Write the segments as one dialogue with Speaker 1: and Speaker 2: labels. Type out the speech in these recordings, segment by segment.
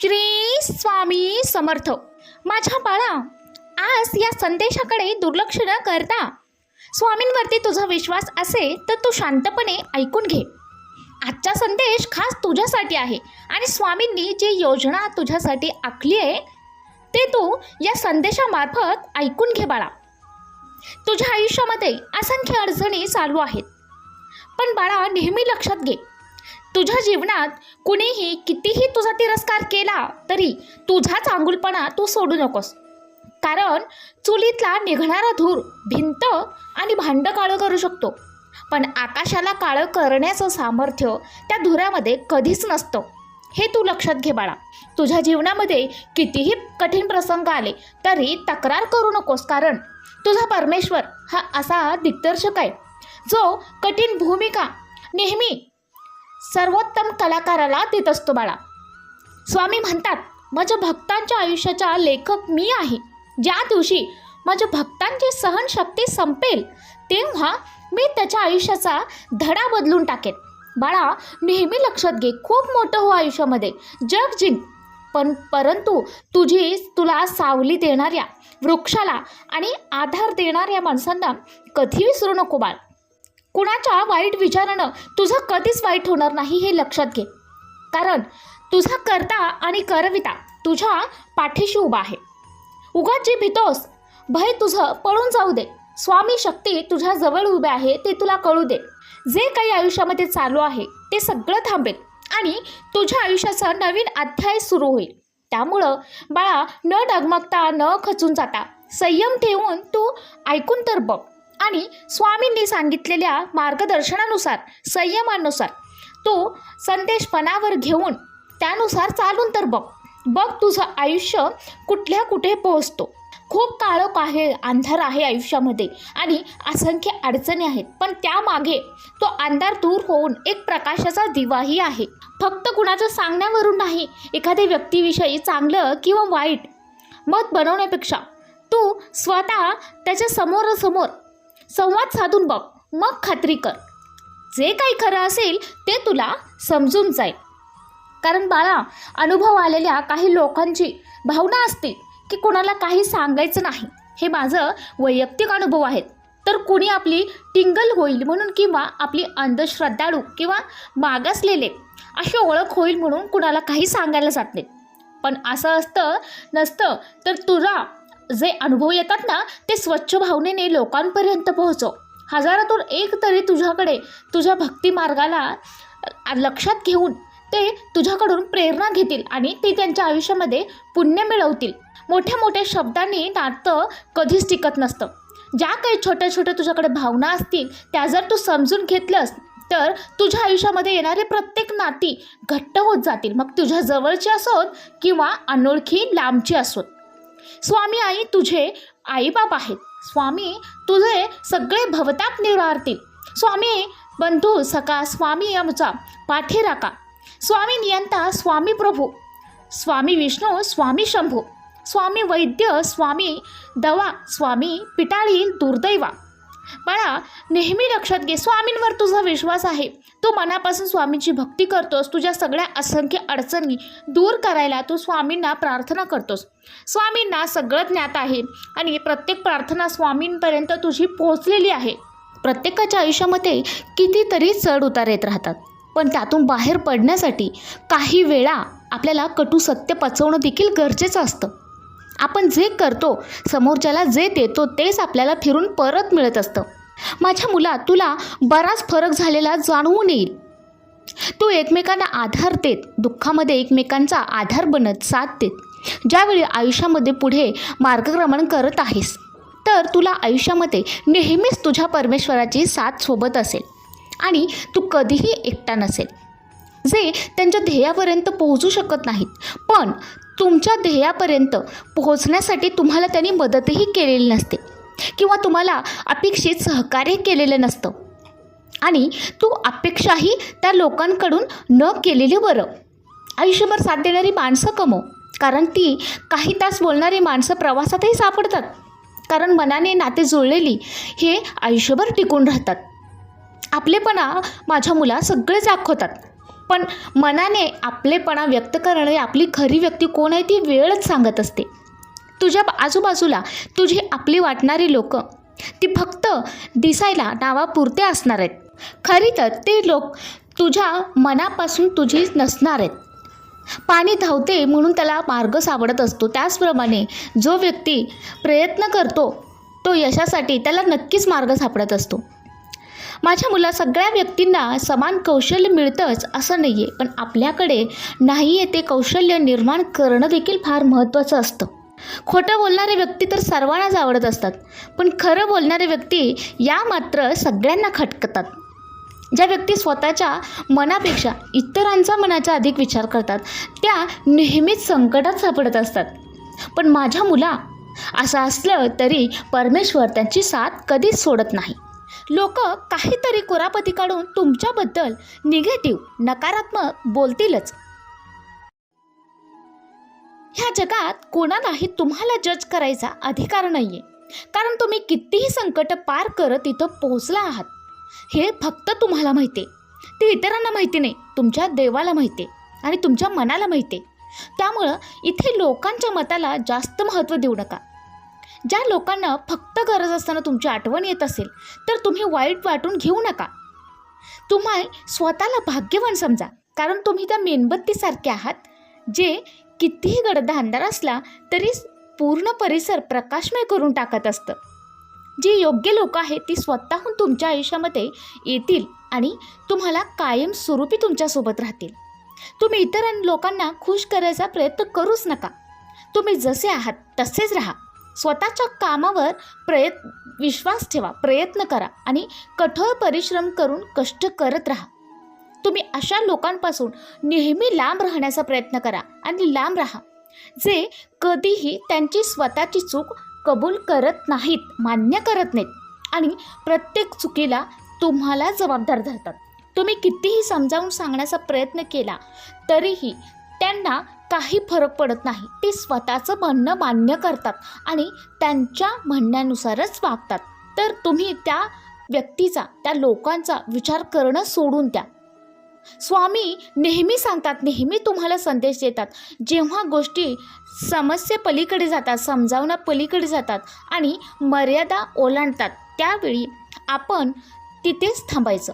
Speaker 1: श्री स्वामी समर्थ. माझ्या बाळा आज या संदेशाकडे दुर्लक्ष न करता स्वामींवरती तुझा विश्वास असेल तर तू शांतपणे ऐकून घे. आजचा संदेश खास तुझ्यासाठी आहे आणि स्वामींनी जी योजना तुझ्यासाठी आखली आहे ते तू या संदेशामार्फत ऐकून घे बाळा. तुझ्या आयुष्यामध्ये असंख्य अडचणी चालू आहेत. पण बाळा नेहमी लक्षात घे. तुझ्या जीवनात कुणीही कितीही तुझा तिरस्कार केला तरी तुझा चांगुलपणा तू सोडू नकोस. कारण चुलीतला निघणारा धूर भिंत आणि भांडं काळं करू शकतो. पण आकाशाला काळं करण्याचं सामर्थ्य त्या धुरामध्ये कधीच नसतं. हे तू लक्षात घे बाळा. तुझ्या जीवनामध्ये कितीही कठीण प्रसंग आले तरी तक्रार करू नकोस कारण तुझा परमेश्वर हा असा दिग्दर्शक आहे. जो कठीण भूमिका नेहमी सर्वोत्तम कलाकाराला देत असतो बाळा. स्वामी म्हणतात माझ्या भक्तांच्या आयुष्याचा लेखक मी आहे. ज्या दिवशी माझ्या भक्तांची सहनशक्ती संपेल तेव्हा मी त्याच्या आयुष्याचा धडा बदलून टाकेन. बाळा नेहमी लक्षात घे खूप मोठं हो आयुष्यामध्ये. जग जिंक. पण परंतु तुझी तुला सावली देणाऱ्या वृक्षाला आणि आधार देणाऱ्या माणसांना कधी विसरू नको बाळ. कुणाच्या वाईट विचारानं तुझं कधीच वाईट होणार नाही हे लक्षात घे. कारण तुझा करता आणि करविता तुझ्या पाठीशी उभा आहे. उगाच जी भीतोस भय तुझं पळून जाऊ दे. स्वामी शक्ती तुझ्या जवळ उभे आहे ते तुला कळू दे. जे काही आयुष्यामध्ये चालू आहे ते सगळं थांबेल आणि तुझ्या आयुष्याचा नवीन अध्याय सुरू होईल. त्यामुळं बाळा न डगमगता न खचून जाता संयम ठेवून तू ऐकून तर बघ. आणि स्वामींनी सांगितलेल्या मार्गदर्शनानुसार संयमानुसार तू संदेशपणावर घेऊन त्यानुसार चालून तर बघ. बघ तुझं आयुष्य कुठल्या कुठे पोहोचतो. खूप काळोख आहे अंधार आहे आयुष्यामध्ये आणि असंख्य अडचणी आहेत. पण त्यामागे तो अंधार दूर होऊन एक प्रकाशाचा दिवाही आहे. फक्त कुणाच्या सांगण्यावरून नाही एखाद्या व्यक्तीविषयी चांगलं किंवा वाईट मत बनवण्यापेक्षा तू स्वतः त्याच्या समोरासमोर संवाद साधून बघ. मग खात्री कर. जे काही खरं असेल ते तुला समजून जाईल. कारण बाळा अनुभव आलेल्या काही लोकांची भावना असते की कोणाला काही सांगायचं नाही. हे माझं वैयक्तिक अनुभव आहेत. तर कुणी आपली टिंगल होईल म्हणून किंवा आपली अंधश्रद्धाळू किंवा मागासलेले अशी ओळख होईल म्हणून कुणाला काही सांगायला जात नाही. पण असं असतं नसतं तर तुला जे अनुभव येतात ना ते स्वच्छ भावनेने लोकांपर्यंत पोहोचव हजारातून एक तरी तुझ्याकडे तुझ्या भक्ती मार्गाला लक्षात घेऊन ते तुझ्याकडून प्रेरणा घेतील आणि ते त्यांच्या आयुष्यामध्ये पुण्य मिळवतील. मोठ्या मोठ्या शब्दांनी नातं कधीच टिकत नसतं. ज्या काही छोट्या छोट्या तुझ्याकडे भावना असतील त्या जर तू समजून घेतलंस तर तुझ्या आयुष्यामध्ये येणारे प्रत्येक नाती घट्ट होत जातील. मग तुझ्या जवळची असोत किंवा अनोळखी लांबची असोत. स्वामी आई तुझे आईबाप आहेत. स्वामी तुझे सगळे भवताप निवारतील स्वामी बंधू सका स्वामी आमचा पाठी राका स्वामी नियंता स्वामी प्रभू. स्वामी विष्णू स्वामी शंभू. स्वामी वैद्य स्वामी दवा स्वामी पिटाळी दुर्दैवा. बाळा नेहमी लक्षात घे स्वामींवर तुझा विश्वास आहे. तू मनापासून स्वामींची भक्ती करतोस तुझ्या सगळ्या असंख्य अडचणी दूर करायला तू स्वामींना प्रार्थना करतोस. स्वामींना सगळं ज्ञात आहे आणि प्रत्येक प्रार्थना स्वामींपर्यंत तुझी पोहोचलेली आहे. प्रत्येकाच्या आयुष्यामध्ये कितीतरी चढ उतार येत राहतात. पण त्यातून बाहेर पडण्यासाठी काही वेळा आपल्याला कटू सत्य पचवणं देखील गरजेचं असतं. आपण जे करतो समोरच्याला जे देतो तेच आपल्याला फिरून परत मिळत असतं. माझ्या मुला तुला बराच फरक झालेला जाणवून येईल. तू एकमेकांना आधार देत दुःखामध्ये एकमेकांचा आधार बनत साथ देत. ज्यावेळी आयुष्यामध्ये पुढे मार्गक्रमण करत आहेस तर तुला आयुष्यामध्ये नेहमीच तुझ्या परमेश्वराची साथ सोबत असेल. आणि तू कधीही एकटा नसेल. जे त्यांच्या ध्येयापर्यंत पोहोचू शकत नाहीत पण तुमच्या ध्येयापर्यंत पोहोचण्यासाठी तुम्हाला त्यांनी मदतही केलेली नसते किंवा तुम्हाला अपेक्षित सहकार्य केलेलं नसतं. आणि तू अपेक्षाही त्या लोकांकडून न केलेली बरं. आयुष्यभर साथ देणारी माणसं कमव कारण ती काही तास बोलणारी माणसं प्रवासातही सापडतात. कारण मनाने नाते जुळलेली हे आयुष्यभर टिकून राहतात. आपलेपणा माझ्या मुला सगळेच दाखवतात. पण मनाने आपलेपणा व्यक्त करणारी आपली खरी व्यक्ती कोण आहे ती वेळच सांगत असते. तुझ्या आजूबाजूला तुझी आपली वाटणारी लोक ती फक्त दिसायला नावापुरते असणार आहेत. खरी तर ते लोक तुझ्या मनापासून तुझी नसणार आहेत. पाणी धावते म्हणून त्याला मार्ग सापडत असतो. त्याचप्रमाणे जो व्यक्ती प्रयत्न करतो तो यशासाठी त्याला नक्कीच मार्ग सापडत असतो. माझ्या मुला सगळ्या व्यक्तींना समान कौशल्य मिळतंच असं नाही आहे पण आपल्याकडे नाही आहे ते कौशल्य निर्माण करणं देखील फार महत्त्वाचं असतं. खोटं बोलणारे व्यक्ती तर सर्वांनाच आवडत असतात. पण खरं बोलणारे व्यक्ती या मात्र सगळ्यांना खटकतात. ज्या व्यक्ती स्वतःच्या मनापेक्षा इतरांचा मनाचा अधिक विचार करतात त्या नेहमीच संकटात सापडत असतात. पण माझ्या मुला असं असलं तरी परमेश्वर त्यांची साथ कधीच सोडत नाही. लोक काहीतरी कुरापती काढून तुमच्याबद्दल निगेटिव्ह नकारात्मक बोलतीलच. ह्या जगात कोणालाही तुम्हाला जज करायचा अधिकार नाही आहे कारण तुम्ही कितीही संकट पार करत इथं पोहोचला आहात. हे फक्त तुम्हाला माहिती आहे. ते इतरांना माहिती नाही तुमच्या देवाला माहिती आहे आणि तुमच्या मनाला माहिती आहे. त्यामुळं इथे लोकांच्या मताला जास्त महत्त्व देऊ नका. ज्या लोकांना फक्त गरज असताना तुमची आठवण येत असेल तर तुम्ही वाईट वाटून घेऊ नका. तुम्हा स्वतःला भाग्यवान समजा कारण तुम्ही त्या मेणबत्तीसारखे आहात जे कितीही गडद अंधार असला तरी पूर्ण परिसर प्रकाशमय करून टाकत असतं. जी योग्य लोक आहेत ती स्वतःहून तुमच्या आयुष्यामध्ये येतील आणि तुम्हाला कायमस्वरूपी तुमच्यासोबत राहतील. तुम्ही इतर लोकांना खुश करायचा प्रयत्न करूच नका. तुम्ही जसे आहात तसेच राहा. स्वतःच्या कामावर प्रयत् विश्वास ठेवा प्रयत्न करा आणि कठोर परिश्रम करून कष्ट करत राहा. तुम्ही अशा लोकांपासून नेहमी लांब राहण्याचा प्रयत्न करा आणि लांब राहा जे कधीही त्यांची स्वतःची चूक कबूल करत नाहीत मान्य करत नाहीत आणि प्रत्येक चुकीला तुम्हाला जबाबदार धरतात. तुम्ही कितीही समजावून सांगण्याचा प्रयत्न केला तरीही त्यांना काही फरक पडत नाही. ते स्वतःचं म्हणणं मान्य करतात आणि त्यांच्या म्हणण्यानुसारच वागतात. तर तुम्ही त्या व्यक्तीचा त्या लोकांचा विचार करणं सोडून द्या. स्वामी नेहमी सांगतात नेहमी तुम्हाला संदेश देतात. जेव्हा गोष्टी समस्ये पलीकडे जातात समजावण्या पलीकडे जातात आणि मर्यादा ओलांडतात त्यावेळी आपण तिथेच थांबायचं.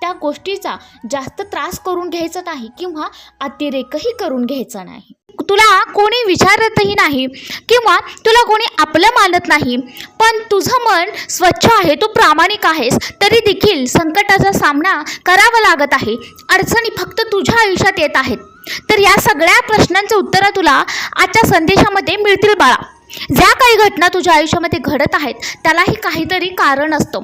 Speaker 1: त्या गोष्टीचा जास्त त्रास करून घ्यायचा नाही किंवा अतिरेकही करून घ्यायचा नाही. तुला कोणी विचारतही नाही किंवा तुला कोणी आपलं मानत नाही पण तुझं मन स्वच्छ आहे तू प्रामाणिक आहेस तरी देखील संकटाचा सामना करावा लागत आहे. अडचणी फक्त तुझ्या आयुष्यात येत आहेत. तर या सगळ्या प्रश्नांचं उत्तरं तुला आजच्या संदेशामध्ये मिळतील बाळा. ज्या काही घटना तुझ्या आयुष्यामध्ये घडत आहेत त्यालाही काहीतरी कारण असतं.